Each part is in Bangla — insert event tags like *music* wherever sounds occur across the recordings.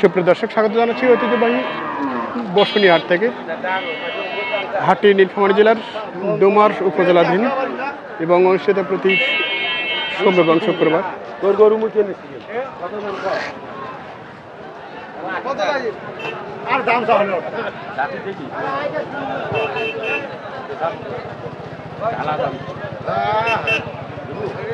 সুপ্রিয় দর্শক, স্বাগত জানাচ্ছি ঐতিহ্যবাহী বসুনি হাট থেকে। হাটটি নীলফামারী জেলার ডোমার উপজেলাধীন এবং অনুষ্ঠিত প্রতি সোম এবং শুক্রবার। আর দাম চাওয়া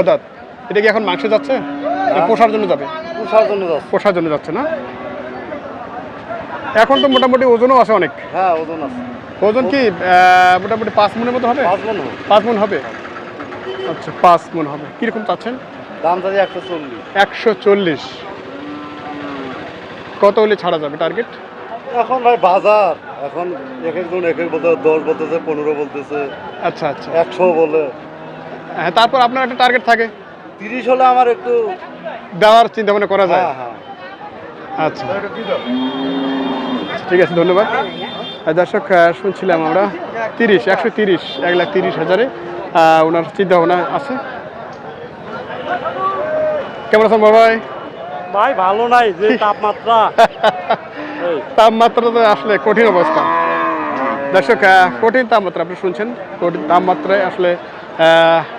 অদাত। এটা কি এখন মাংস যাচ্ছে? পোষার জন্য যাবে? পুষার জন্য যাচ্ছে। পোষার জন্য যাচ্ছে না? এখন তো মোটামুটি ওজনও আছে অনেক। হ্যাঁ ওজন আছে। ওজন কি মোটামুটি পাঁচ মনের মতো হবে? পাঁচ মন হবে। মন আচ্ছা পাঁচ মন হবে। কীরকম চাচ্ছেন? দাম চাই একশো চল্লিশ। একশো চল্লিশ। কত হলে ছাড়া যাবে টার্গেট? এখন ভাই বাজার। এখন এক একজন এক এক বলতে দশ বলতেছে পনেরো বলতেছে। আচ্ছা আচ্ছা। একশো বলে। হ্যাঁ তারপর আপনার একটা টার্গেট থাকে। তিরিশ হলে আমার একটু দেওয়ার চিন্তা ভাবনা করা যায়। হ্যাঁ হ্যাঁ। আচ্ছা। ঠিক আছে ধন্যবাদ। দর্শক শুনছিলাম আমরা তিরিশ একশো তিরিশ এক লাখ তিরিশ হাজারে। ওনার চিন্তা ভাবনা আছে? কেমন আছেন বড় ভাই? ভাই ভালো নাই যে *laughs* তাপমাত্রা। তাপমাত্রা তো আসলে কঠিন অবস্থা। দর্শক কঠিন তাপমাত্রা আপনি শুনছেন? কঠিন তাপমাত্রায় আসলে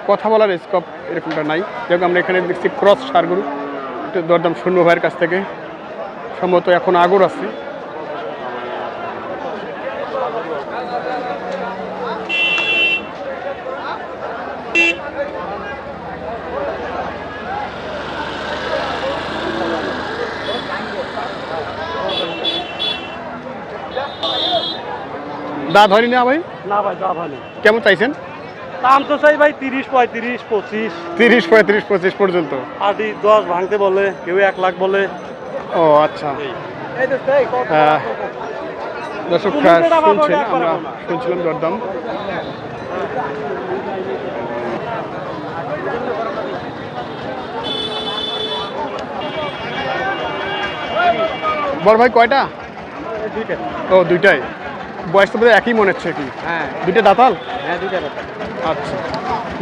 কথা বলার স্কোপ এরকমটা নাই। যেমন আমরা এখানে দেখছি ক্রস সারগুলো একটু দরদাম শূন্য ভাইয়ের কাছ থেকে। সম্ভবত এখন আগর আছে। দাঁত হয়নি না ভাই? না ভাই যা ভালো কেমন চাইছেন? দাম তো চাই ভাই তিরিশ পঁয়ত্রিশ পঁচিশ। তিরিশ পঁয়ত্রিশ পঁচিশ পর্যন্ত? আটি দশ ভাঙতে বলে কেউ এক লাখ বলে। ও আচ্ছা। দর্শক শুনছেন আমরা শুনছিলাম দরদাম। বড় ভাই কয়টা? ও দুইটাই। বয়স তো একই মনে হচ্ছে কি? হ্যাঁ। দুইটা দাঁতাল? হ্যাঁ দুইটা কথা আচ্ছা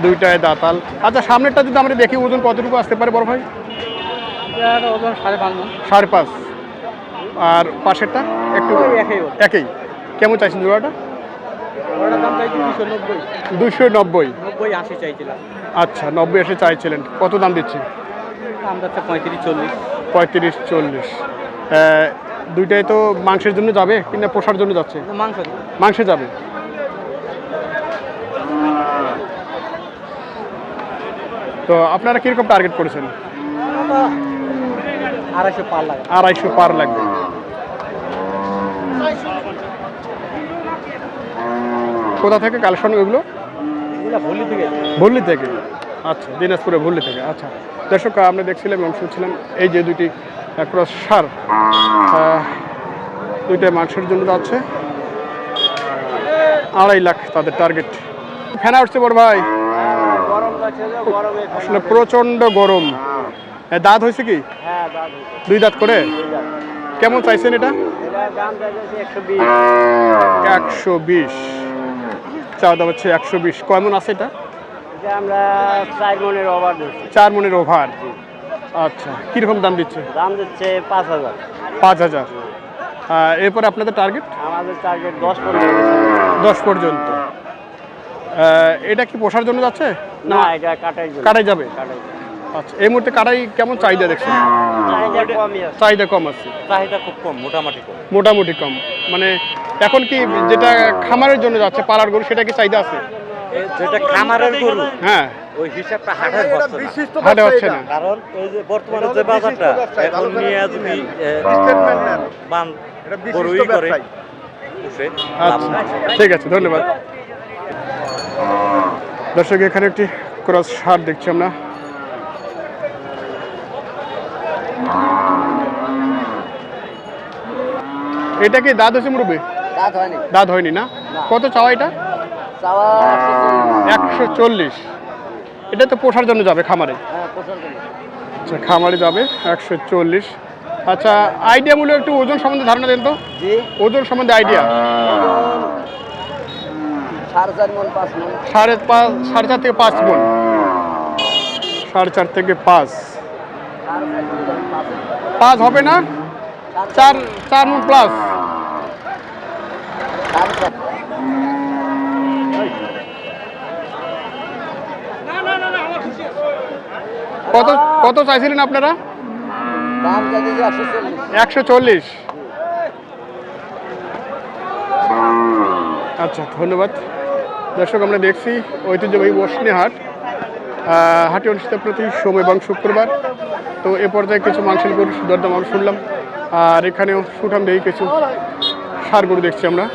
দুইটায় দাঁতাল। আচ্ছা সামনেরটা যদি আমরা দেখি ওজন কতটুকু আসতে পারে বড় ভাই? ওজন সাড়ে পাঁচ সাড়ে পাঁচ। আর পাশেরটা একটু একই কেমন চাইছেন জোড়াটা? দুশো নব্বই। আশি চাইছিলাম। আচ্ছা নব্বই এসে চাইছিলেন। কত দাম দিচ্ছে? দাম যাচ্ছে পঁয়ত্রিশ চল্লিশ। পঁয়ত্রিশ চল্লিশ। দুইটাই তো মাংসের জন্য যাবে কিনা পোষার জন্য যাচ্ছে? মাংস মাংসে যাবে। তো আপনারা কীরকম টার্গেট করেছেন? আড়াইশো পার লাগে আড়াইশো পার লাগবে। কোথা থেকে? কালেকশন থেকে। ভল্লি থেকে। আচ্ছা দিনাজপুরে ভল্লি থেকে। আচ্ছা দর্শক আমরা দেখছিলাম এবং শুনছিলাম এই যে দুটি ক্রস সার দুইটা মাংসের জন্য যাচ্ছে। আড়াই লাখ তাদের টার্গেট ফেনা উঠছে বড় ভাই গরম লাগছে যে গরমে আসলে প্রচণ্ড গরম। এ, দাঁত হয়েছে কি? হ্যাঁ দুই দাঁত করে? কেমন চাইছেন এটা? একশো বিশ। চাওয়া দাম হচ্ছে একশো বিশ। কেমন আছে এটা? আমরা চার মনের ওভার চার মনের ওভার? আচ্ছা কীরকম দাম দিচ্ছে? দাম দিচ্ছে পাঁচ হাজার। পাঁচ হাজার। এরপরে আপনাদের টার্গেট আমাদের টার্গেট দশ দশ পর্যন্ত। এটা কি পোষার জন্য যাচ্ছে? না এটা কাটাই জন্য কাটাই যাবে? আচ্ছা এই মুহূর্তে কাটাই কেমন চাহিদা দেখছেন? চাহিদা কমই আছে। চাহিদা কম আছে? চাহিদা খুব কম মোটামুটি কম। মোটামুটি কম। মানে এখন কি যেটা খামারের জন্য যাচ্ছে পালার গরু সেটা কি চাহিদা আছে? যেটা খামারের গরু হ্যাঁ। ওই হিসাবটা হচ্ছে না। হাটে হচ্ছে না। কারণ এই যে বর্তমানে যে বাজারটা এখন নিয়ে যদি স্টেটমেন্ট নেন বান এটা গরুই করে আচ্ছা। ঠিক আছে ধন্যবাদ। দর্শক এখানে একটি ক্রস সার দেখছি আমরা। এটা কি দাঁত হয়েছে মুরব্বী? দাঁত হয়নি। দাঁত হয়নি না? কত চাওয়া এটা? একশো চল্লিশ। এটা তো পোষার জন্য যাবে খামারে? হ্যাঁ আচ্ছা খামারে যাবে একশো চল্লিশ। আচ্ছা আইডিয়া মূল্য একটু ওজন সম্বন্ধে ধারণা দেন তো। ওজন সম্বন্ধে আইডিয়া সাড়ে চার মন পাঁচ মন। সাড়ে পাঁচ সাড়ে চার থেকে পাঁচ মন। সাড়ে চার থেকে পাঁচ। পাঁচ হবে না? চার চার মন প্লাস কত কত চাইছিলেন আপনারা? একশো চল্লিশ। আচ্ছা ধন্যবাদ। দর্শক আমরা দেখছি ঐতিহ্যবাহী বসনি হাট। হাটে অনুষ্ঠিত প্রতি সোম এবং শুক্রবার। তো এ পর্যায়ে কিছু মাংসের গরু দরদাম আমরা শুনলাম। আর এখানেও সুঠাম দেখি কিছু সার গরু দেখছি আমরা।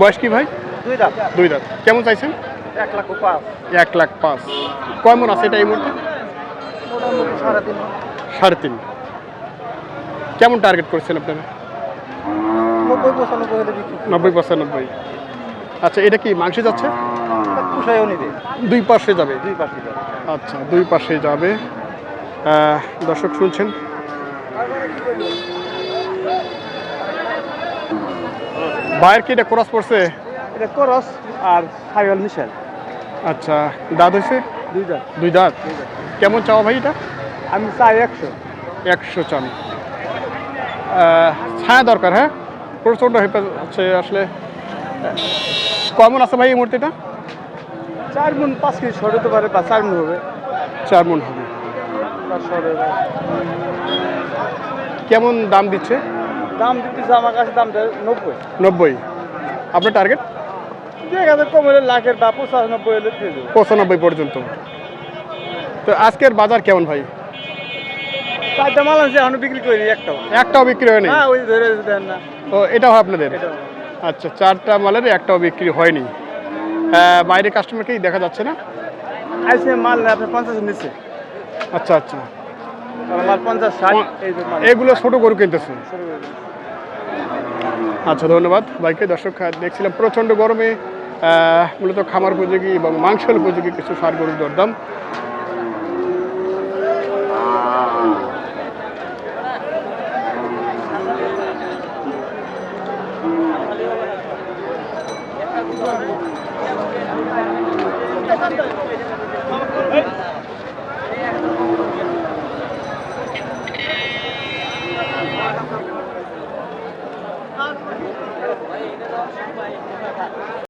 বয়স কি ভাই? দুই দুই দাঁত। কেমন চাইছেন? এক লাখ পাঁচ। এক লাখ পাঁচ। কয় মন আছে এটা এই মুহূর্তে? সাড়ে তিন সাড়ে তিন। কেমন টার্গেট করছেন আপনারা? নব্বই পঁচানব্বই আচ্ছা এটা কি মাংসে যাচ্ছে? দুই পাশে যাবে? দুই যাবে। আচ্ছা দুই পাশে যাবে। দর্শক শুনছেন? ভাইয়ের কি এটা ক্রস পড়ছে? এটা করস আর সাইওয়াল মিশেল। আচ্ছা দাঁত হয়েছে? দুই দাম দুই দাঁত। কেমন চাওয়া ভাই এটা? আমি চাই একশো। একশো চান ছায়া দরকার হ্যাঁ? প্রচণ্ড হচ্ছে আসলে। কমন আছে ভাই এই মূর্তিটা চার মন পাঁচ কেজি সর হতে পারে বা চার মন হবে। চার মন হবে। কেমন দাম দিচ্ছে? দাম দিতেছে আমার কাছে দাম দেয় নব্বই। নব্বই। আপনার টার্গেট এক হাজার কম হলে লাখের বা পঁচানব্বই হলে পঁচানব্বই পর্যন্ত। তো আজকের বাজার কেমন ভাই? চারটা মাল আছে এখনও বিক্রি করিনি একটাও। একটাও বিক্রি হয়নি? না ওই ধরে দেন না। ও এটা হয় আপনাদের আচ্ছা চারটা মালের একটাও বিক্রি হয়নি। বাইরে কাস্টমারকেই দেখা যাচ্ছে না? আইসে মাল না আপনি পঞ্চাশ নিচ্ছে। আচ্ছা আচ্ছা। মাল পঞ্চাশ ষাট এগুলো ছোট গরু কিনতেছে? করে। আচ্ছা ধন্যবাদ বাইকে দর্শক আহ, দেখছিলাম প্রচণ্ড গরমে মূলত খামার উপযোগী এবং মাংসল উপযোগী কিছু সার গরুর দরদাম। Thank you.